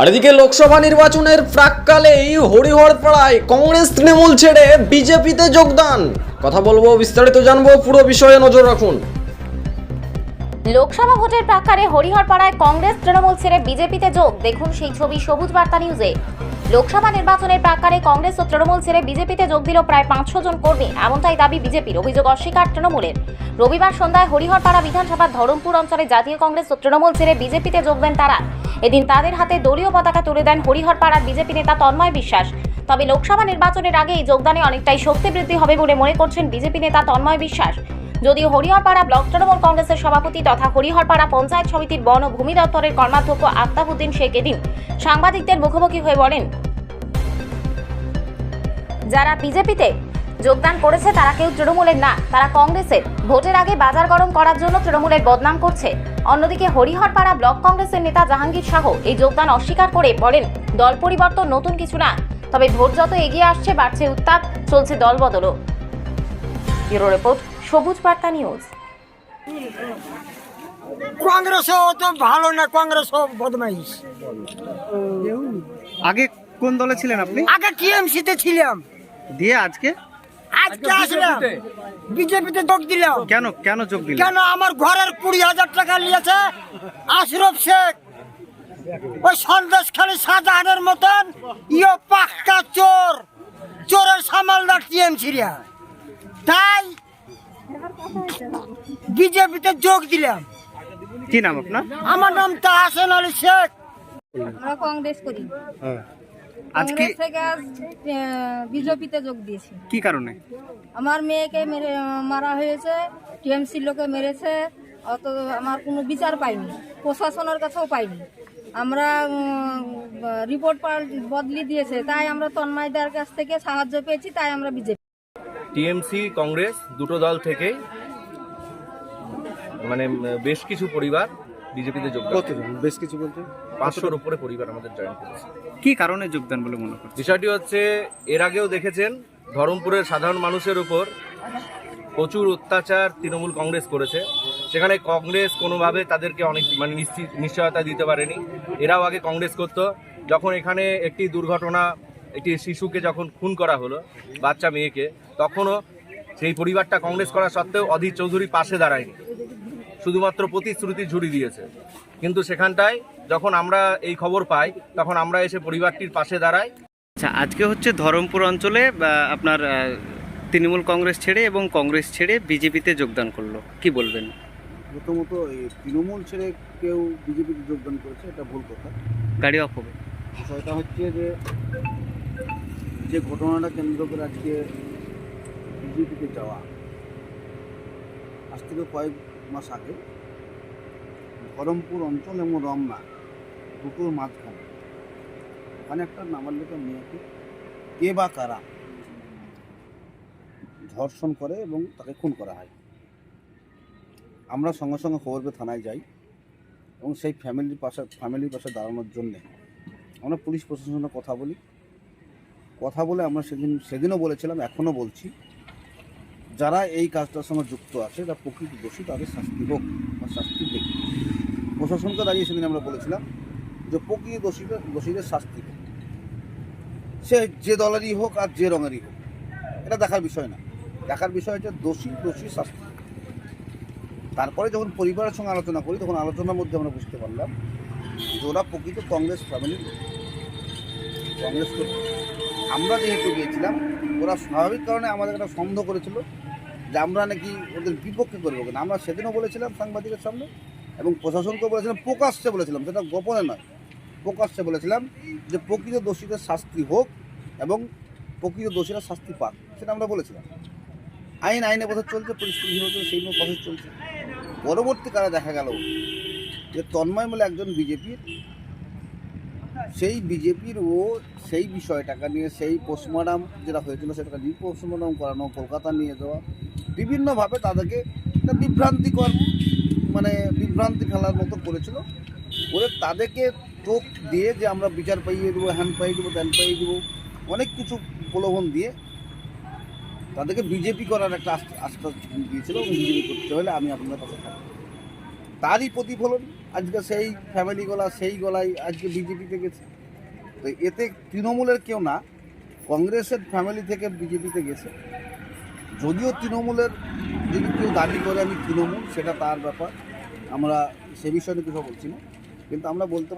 আর এদিকে লোকসভা নির্বাচনের প্রাককালেই হরিহরপাড়ায় কংগ্রেস তৃণমূল ছেড়ে বিজেপিতে যোগদান। কথা বলব, বিস্তারিত জানব, পুরো বিষয়ে নজর রাখুন। লোকসভা ভোটের প্রাক্কালে হরিহরপাড়ায় কংগ্রেস তৃণমূল ছেড়ে বিজেপিতে যোগ। দেখুন সেই ছবি সবুজ বার্তা নিউজে। লোকসভা নির্বাচনের প্রাক্কালে কংগ্রেস ও তৃণমূল ছেড়ে বিজেপিতে যোগ দিল প্রায় পাঁচশো জন কর্মী। এমনটাই দাবি বিজেপির অভিযোগ অস্বীকার তৃণমূলের। রবিবার সন্ধ্যায় হরিহরপাড়া বিধানসভার ধরমপুর অঞ্চলে জাতীয় কংগ্রেস ও তৃণমূল ছেড়ে বিজেপিতে যোগ দেন তারা। এদিন তাদের হাতে দলীয় পতাকা তুলে দেন হরিহরপাড়ার বিজেপি নেতা তন্ময় বিশ্বাস। তবে লোকসভা নির্বাচনের আগে এই যোগদানে অনেকটাই শক্তি বৃদ্ধি হবে বলে মনে করছেন বিজেপি নেতা তন্ময় বিশ্বাস। যদিও হরিহরপাড়া ব্লক তৃণমূল কংগ্রেসের সভাপতি তথা হরিহরপাড়া পঞ্চায়েত সমিতির বন ও ভূমি দপ্তরের কর্মাধ্যক্ষ আফতাবুদ্দিন শেখ এদিন সাংবাদিকদের মুখোমুখি হয়ে বলেন, যারা বিজেপিতে যোগদান করেছে তারা কেউ তৃণমূলের না। তারা কংগ্রেসের। ভোটের আগে বাজার গরম করার জন্য তৃণমূলের বদনাম করছে। অন্যদিকে হরিহরপাড়া ব্লক কংগ্রেসের নেতা জাহাঙ্গীর শাহ এই যোগদান অস্বীকার করে বলেন দল পরিবর্তন নতুন কিছু না তবে ভোট যত এগিয়ে আসছে বাড়ছে উত্তাপ চলছে দলবদলও ব্যুরো রিপোর্ট সবুজ বার্তা নিউজ। কংগ্রেসও তো ভালো না কংগ্রেসও বদমাইশ। আগে কোন দলে ছিলেন আপনি? আগে টিএমসি তে ছিলাম। দিয়ে আজকে? আজকে আসলাম। বিজেপিতে যোগ দিলাম। কেন কেন যোগ কেন আমার ঘরের কুড়ি হাজার টাকা নিয়েছে আশরফ শেখ। ওই সন্দেশ খালি শাহজাহানের মতন ইয়ে পাক্কা চোর। চোরের সামালদার তাই বিজেপিতে যোগ দিলাম। কি নাম আপনার? আমার নাম তাহসেন আলী শেখ। আমরা কংগ্রেস করি। আজকে থেকে আজ বিজেপিতে যোগ দিয়েছি। কি কারণে? আমার মেয়েকে মেরে মারা হয়েছে টিএমসির লোকে মেরেছে অত আমার কোনো বিচার পাইনি প্রশাসনের কাছেও পাইনি। আমরা রিপোর্ট বদলি দিয়েছে তাই আমরা তন্ময়দার কাছ থেকে সাহায্য পেয়েছি তাই আমরা বিজেপি টিএমসি কংগ্রেস দুটো দল থেকেই মানে বেশ কিছু পরিবার বিজেপিতে যোগদান করেছে। বেশ কিছু বলতে? পাঁচশোর উপরে পরিবার আমাদের জয়েন করেছে। কি কারণে যোগদান বলে মনে করছেন? বিষয়টি হচ্ছে এর আগেও দেখেছেন ধরমপুরের সাধারণ মানুষের উপর প্রচুর অত্যাচার তৃণমূল কংগ্রেস করেছে। সেখানে কংগ্রেস কোনোভাবে তাদেরকে অনেক মানে নিশ্চিত নিশ্চয়তা দিতে পারেনি। এরাও আগে কংগ্রেস করতো। যখন এখানে একটি দুর্ঘটনা একটি শিশুকে যখন খুন করা হলো বাচ্চা মেয়েকে তখনও সেই পরিবারটা কংগ্রেস করা সত্ত্বেও অধীর চৌধুরী পাশে দাঁড়ায়নি। শুধুমাত্র প্রতিশ্রুতি ঝুড়ি দিয়েছে। কিন্তু সেখানটায় যখন আমরা এই খবর পাই তখন আমরা এসে পরিবারটির পাশে দাঁড়াই। আচ্ছা আজকে হচ্ছে ধরমপুর অঞ্চলে আপনার তৃণমূল কংগ্রেস ছেড়ে এবং কংগ্রেস ছেড়ে বিজেপিতে যোগদান করল। কি বলবেন? প্রথমত এই তৃণমূল ছেড়ে কেউ বিজেপিতে যোগদান করেছে এটা ভুল কথা। গাড়ি অফ হবে। বিষয়টা হচ্ছে যে যে ঘটনাটা কেন্দ্র করে আজকে বিজেপিতে যাওয়া আজ থেকে কয়েক মাস আগে ধরমপুর অঞ্চল এবং রমনা দুটোর মাঝখানে। ওখানে একটা নাবালিকা মেয়েকে কে বা কারা ধর্ষণ করে এবং তাকে খুন করা হয়। আমরা সঙ্গে সঙ্গে খবর পেয়ে থানায় যাই এবং সেই ফ্যামিলির পাশে ফ্যামিলির পাশে দাঁড়ানোর জন্যে আমরা পুলিশ প্রশাসনের কথা বলি। কথা বলে আমরা সেদিন, সেদিনও বলেছিলাম, এখনও বলছি। যারা এই কাজটার সঙ্গে যুক্ত আছে, যারা প্রকৃত দোষী, তাদের শাস্তি হোক বা শাস্তি দেখি প্রশাসনকে দাঁড়িয়ে সেদিন আমরা বলেছিলাম যে প্রকৃত দোষীদের দোষীদের শাস্তি হোক সে যে দলেরই হোক আর যে রঙেরই হোক, এটা দেখার বিষয় না দেখার বিষয় হচ্ছে দোষী দোষী শাস্তি তারপরে যখন পরিবারের সঙ্গে আলোচনা করি, তখন আলোচনার মধ্যে আমরা বুঝতে পারলাম যে ওরা প্রকৃত কংগ্রেস ফ্যামিলির লোক। কংগ্রেস। আমরা যেহেতু গিয়েছিলাম, ওরা স্বাভাবিক কারণে আমাদের একটা সন্দেহ করেছিল যে আমরা নাকি ওদের বিপক্ষে করব কিনা। আমরা সেদিনও বলেছিলাম সাংবাদিকের সামনে এবং প্রশাসনকেও বলেছিলাম, প্রকাশ্যে বলেছিলাম, সেটা গোপনে নয়। প্রকাশ্যে বলেছিলাম যে প্রকৃত দোষীদের শাস্তি হোক এবং প্রকৃত দোষীরা শাস্তি পাক, সেটা আমরা বলেছিলাম। আইন আইনে বছর চলছে পরিস্থিতি হচ্ছে সেই নিয়ে বছর চলছে। পরবর্তীকালে দেখা গেল যে তন্ময় বলে একজন বিজেপির সেই বিজেপির ও সেই বিষয়টাকে নিয়ে, সেই পোস্টমর্টম যেটা হয়েছিল সেটাকে রি পোস্টমর্টম করানো, কলকাতা নিয়ে যাওয়া, বিভিন্নভাবে তাদেরকে বিভ্রান্তিকর মানে বিভ্রান্তি ফেলার মতো করেছিল। করে তাদেরকে চোখ দিয়ে যে আমরা বিচার পাইয়ে দেবো হ্যান্ড পাইয়ে দেবো, ত্যান পাইয়ে দেবো, অনেক কিছু প্রলোভন দিয়ে তাদেরকে বিজেপি করার একটা আস্থা দিয়েছিল এবং বিজেপি করতে হলে আমি আপনাদের পাশে থাকব। তারই প্রতিফলন আজকে সেই ফ্যামিলি গলা, সেই গলায় আজকে বিজেপিতে গেছে। তো এতে তৃণমূলের কেউ না, কংগ্রেসের ফ্যামিলি থেকে বিজেপিতে গেছে। যদিও তৃণমূলের যদি কেউ দাবি করে আমি তৃণমূল, সেটা তার ব্যাপার। আমরা সে বিষয়ে কিছু বলছি না। কিন্তু আমরা বলতে